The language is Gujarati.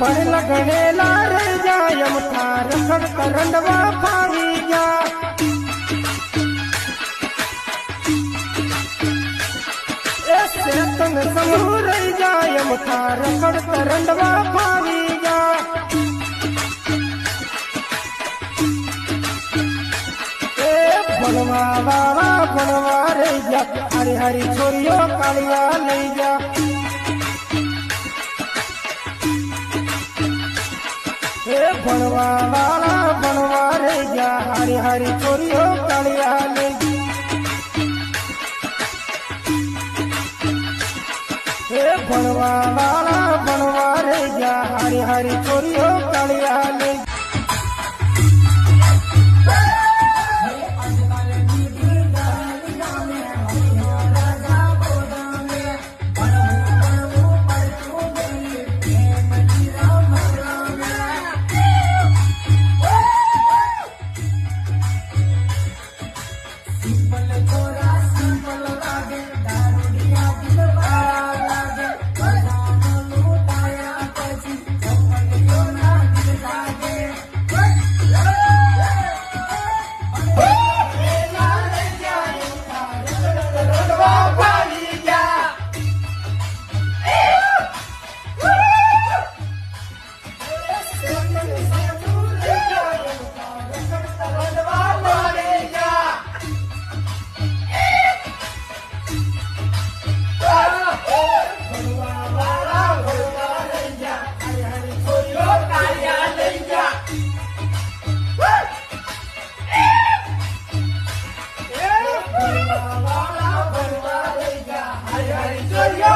ભણેલા ગણેલા રહી જાય એમ થાર ખડ કરંડવા ફાવી એ સેતન સમૂહ રહી જાય એમ થાર ખડ કરંડવા ફાવી એ ભણવા વાળા ભણવા રહી હરી હરી છોરીઓ કાળિયા લઈ જા ભણવા વાળા ભણવા રે ગયા હારી હારી છોરીઓ લઈ જા. એ ભણવા વાળા ભણવા રે ગયા હારી હારી છોરીઓ. Let me go Hare